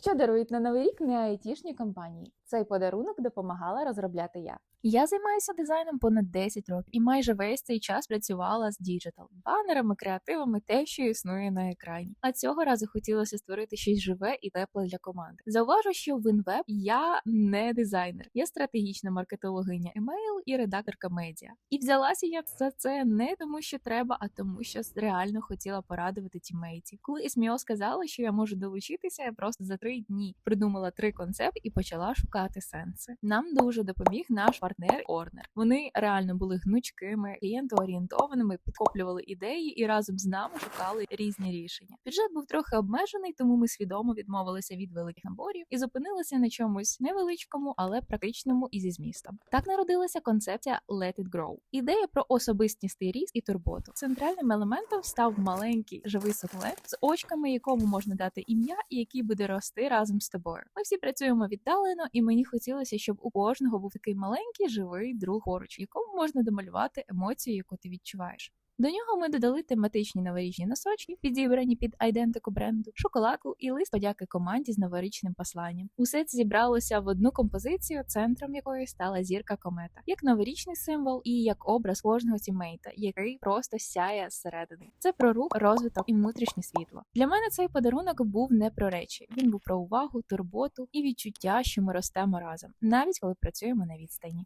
Що дарують на новий рік не айтішні компанії? Цей подарунок допомагала розробляти я. Я займаюся дизайном понад 10 років і майже весь цей час працювала з діджитал, банерами, креативами, те, що існує на екрані. А цього разу хотілося створити щось живе і тепле для команди. Зауважу, що в InWeb я не дизайнер, я стратегічна маркетологиня емейл і редакторка медіа. І взялася я за це не тому, що треба, а тому, що реально хотіла порадувати тімейтів. Коли СМІО сказала, що я можу долучитися, я просто за три дні придумала три концепти і почала шукати сенси. Нам дуже допоміг наш партнер Орнер. Вони реально були гнучкими, клієнтоорієнтованими, підкоплювали ідеї і разом з нами шукали різні рішення. Бюджет був трохи обмежений, тому ми свідомо відмовилися від великих наборів і зупинилися на чомусь невеличкому, але практичному і зі змістом. Так народилася концепція Let It Grow. Ідея про особистісний ріст і турботу. Центральним елементом став маленький живий сукулент з очками, якому можна дати ім'я, і який буде рости разом з тобою. Ми всі працюємо віддалено, і мені хотілося, щоб у кожного був такий маленький живий друг поруч, якому можна домалювати емоцію, яку ти відчуваєш. До нього ми додали тематичні новорічні носочки, підібрані під айдентику бренду, шоколадку і лист подяки команді з новорічним посланням. Усе це зібралося в одну композицію, центром якої стала зірка комета, як новорічний символ і як образ кожного тімейта, який просто сяє зсередини. Це про рух, розвиток і внутрішнє світло. Для мене цей подарунок був не про речі. Він був про увагу, турботу і відчуття, що ми ростемо разом, навіть коли працюємо на відстані.